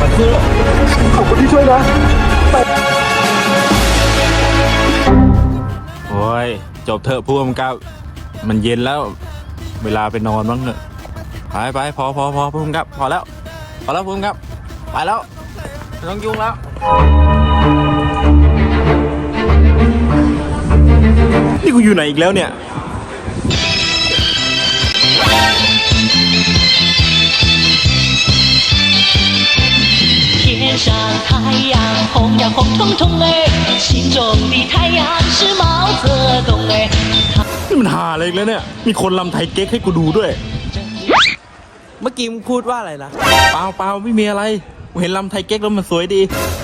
ขอบคุณที่ช่วยนะโอ้ย จบเถอะผู้กำกับ มันเย็นแล้ว เวลาไปนอนบ้างเถอะไปไปพอพอพอผู้กำกับ พอแล้ว พอแล้วผู้กำกับ ไปแล้วไม่ต้องยุ่งแล้วนี่กูอยู่ไหนอีกแล้วเนี่ย 上太阳红呀红彤彤哎，心中的太阳是毛泽东哎。 นี่มันหาอะไรอีกแล้วเนี่ย มีคนลำไทยเก๊กให้กูดูด้วย เมื่อกี้มึงพูดว่าอะไรนะ เปล่าเปล่าไม่มีอะไร กูเห็นลำไทยเก๊กแล้วมันสวยดี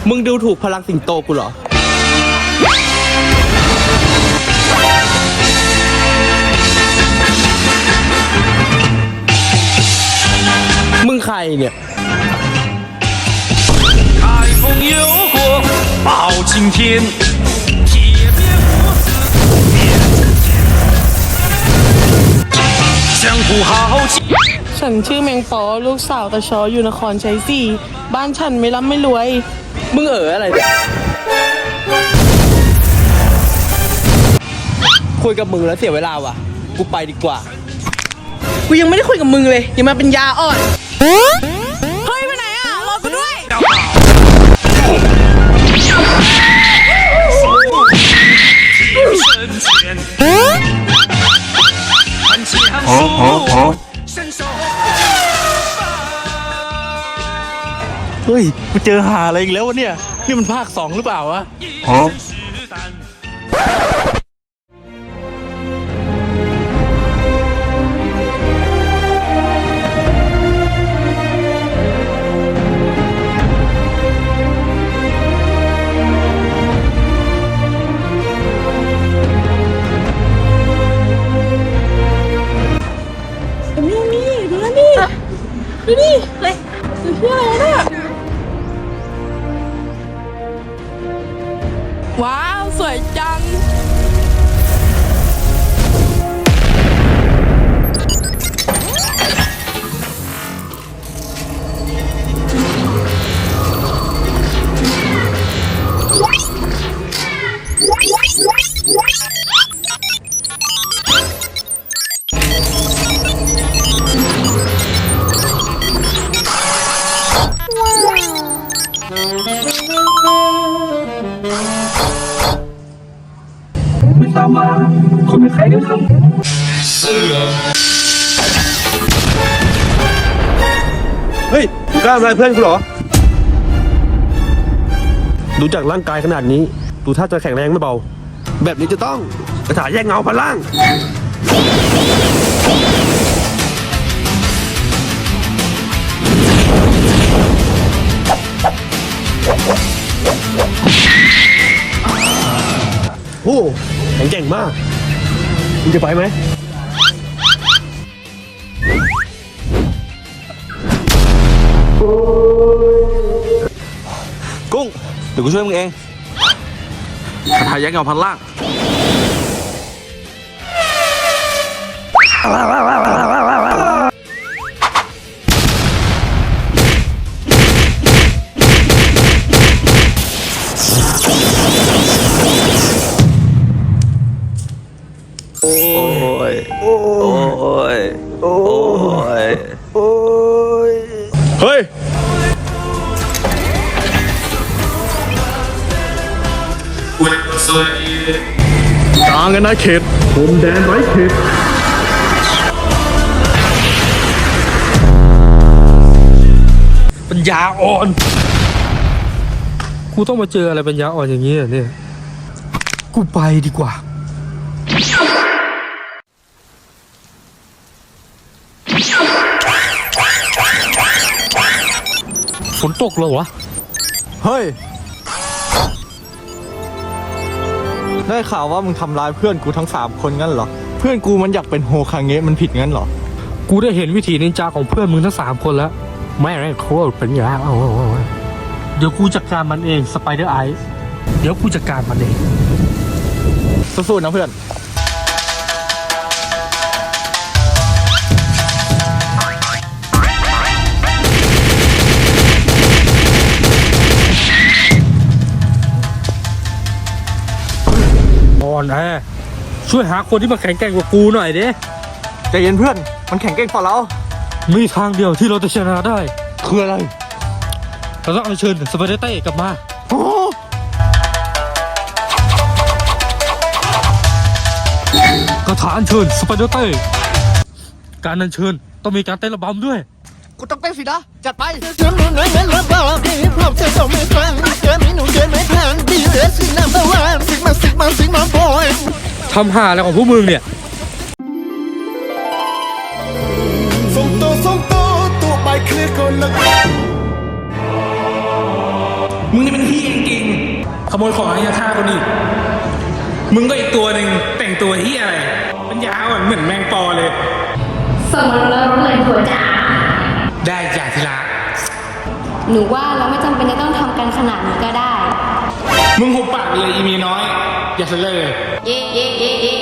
มึงดูถูกพลังสิงโตกูเหรอ มึงใครเนี่ย 青天，铁面无私面前，江湖豪杰。 ฉันชื่อแมงปอลูกสาวตาชออยู่นครชัยศรีบ้านฉันไม่ร่ำไม่รวย มึงเอออะไรเนี่ยคุยกับมึงแล้วเสียเวลาว่ะ กูไปดีกว่า กูยังไม่ได้คุยกับมึงเลยยังมาเป็นยาอ่อน ยกูเจอหาอะไรอีกแล้ววะเนี่ย นี่มันภาคสองหรือเปล่าวะฮะนี่นี่ดูนี่ดูนี่ ไม่ตามมาคนเป็นใครกันครับเฮ้ยมึงกล้าทำร้ายเพื่อนกูเหรอ ดูจากร่างกายขนาดนี้ ดูท่าจะแข็งแรงไม่เบา แบบนี้จะต้องกระถาแยกเงาพันล่าง โอ้แข็งแกร่งมากมึงจะไปไหมกุ้งเดี๋ยวกูช่วยมึงเองคาถายักษ์เงาพันล่าง กลางกันนะเขตผมแดนไว้เขตปัญญาอ่อนกูต้องมาเจออะไรปัญญาอ่อนอย่างนี้เหรอเนี่ย กูไปดีกว่า ฝนตกเหรอวะ เฮ้ย ได้ข่าวว่ามึงทำร้ายเพื่อนกูทั้งสามคนงั้นเหรอ เพื่อนกูมันอยากเป็นโฮคาเงะมันผิดงั้นเหรอ กูได้เห็นวิธีนินจาของเพื่อนมึงทั้งสามคนแล้วแม่งโคตรปัญญาอ่อนเดี๋ยวกูจัดการมันเองสไปเดอร์ไอซ์เดี๋ยวกูจัดการมันเองสู้ๆนะเพื่อน อนแอช่วยหาคนที่มาแข็งแกร่งกว่ากูหน่อยดิใจเย็นเพื่อน มันแข็งเก่งกว่าเรา มีทางเดียวที่เราจะชนะได้ คืออะไร เราต้องอัญเชิญสไปเดอร์เต้กลับมา โอ้คาถาอัญเชิญสไปเดอร์เต้การอัญเชิญต้องมีการเต้นระบำด้วย กูต้องเต้นสินะ จัดไป ทำห่าอะไรของพวกมึงเนี่ย ส่งโตส่งโตตัวไปเคลียร์ก่อนละมึงนี่เป็นที่จริงๆขโมยของอะไรจะฆ่าคนอื่นมึงก็อีกตัวหนึ่งแต่งตัวที่อะไร เป็นยาวเหมือนแมงปอเลยสมรสรถเลยผัวจ๋า ได้จ่าทีละหนูว่าเราไม่จำเป็นจะต้องทำกันขนาดนี้ก็ได้ มึงหุบปากเลยอีเมียน้อย อย่าเสลอเย่เย่เย่เย่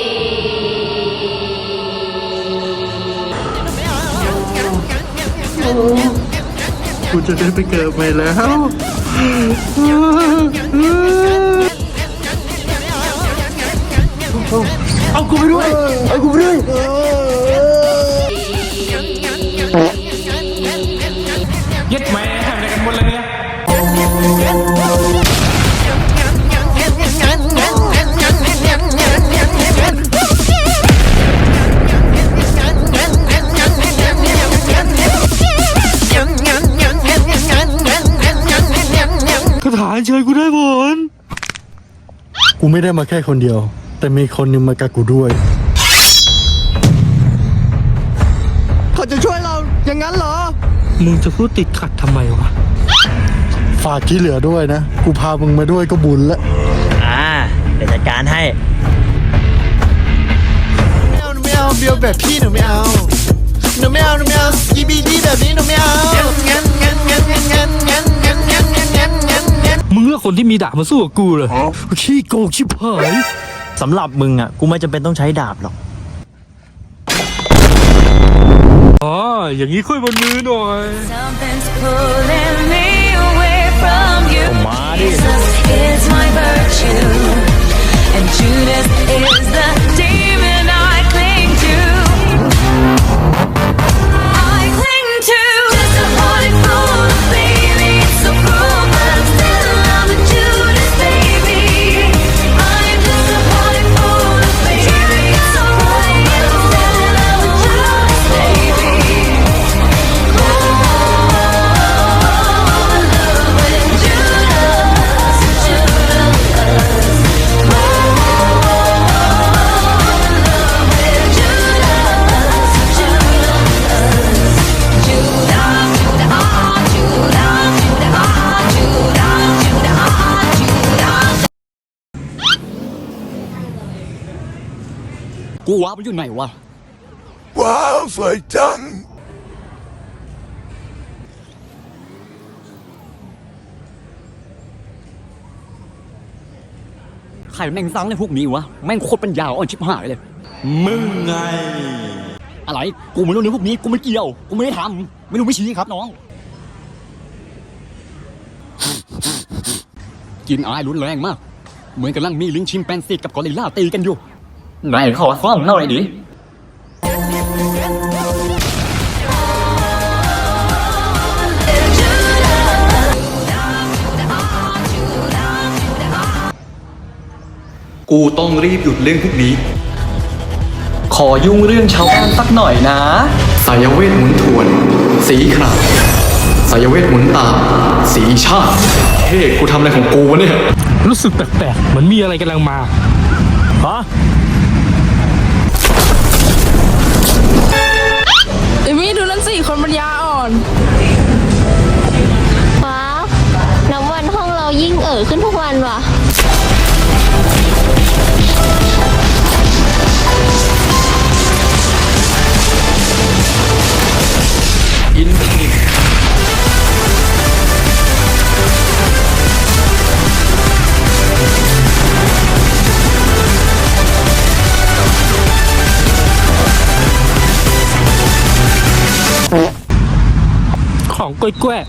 กูจะได้ไปเกิดใหม่แล้ว เอากูไปด้วย เอากูไปด้วยเย็ คาถาอัญเชิญกูได้ผลกูไม่ได้มาแค่คนเดียว แต่มีคนหนึงมากับกูด้วย เขาจะช่วยเราอย่างนั้นเหรอ มึงจะพูดติดขัดทำไมวะ ฝากที่เหลือด้วยนะ กูพามึงมาด้วยก็บุญละ อ่าเดี๋ยวจัดการให้ไม่เอาหนูไม่เอาเบียวแบบพี่หนูไม่เอา หนูไม่เอาหนูไม่เอายีบีดีแบบนี้หนูไม่เอางั้นงั้นงั้นงั้นงั้นงั้นงั้นงั้นงั้นงั้นงั้นมึงเลือกคนที่มีดาบมาสู้กับกูเลยขี้โกงชิบหายสำหรับมึงอะ กูไม่จำเป็นต้องใช้ดาบหรอก อ๋ออย่างนี้ค่อยบนมือหน่อย Something's pulling and Judas กูว่ามันอยู่ไหนวะว้าวสวยจัง ใครแม่งสร้างในพวกนี้วะ แม่งโคตรปัญญาอ่อนชิบหายเลย มึงไง อะไร กูไม่รู้เรื่องพวกนี้ กูไม่เกี่ยว กูไม่ได้ทำไม่รู้ไม่ชี้ครับน้อง กินอายรุนแรงมาก เหมือนกำลังมีลิงชิมแปนซีกับกอริลลาตีกันอยู่ ไหนขอฟ้องหน่อยดิกูต้องรีบหยุดเรื่องพวกนี้ ขอยุ่งเรื่องชาวบ้านสักหน่อยนะ สายเวทหมุนทวน สีขราบสายเวทหมุนตาม สีชาติเฮ้กูทำอะไรของกูวะเนี่ย รู้สึกแปลกๆเหมือนมีอะไรกำลังมาฮะ 怪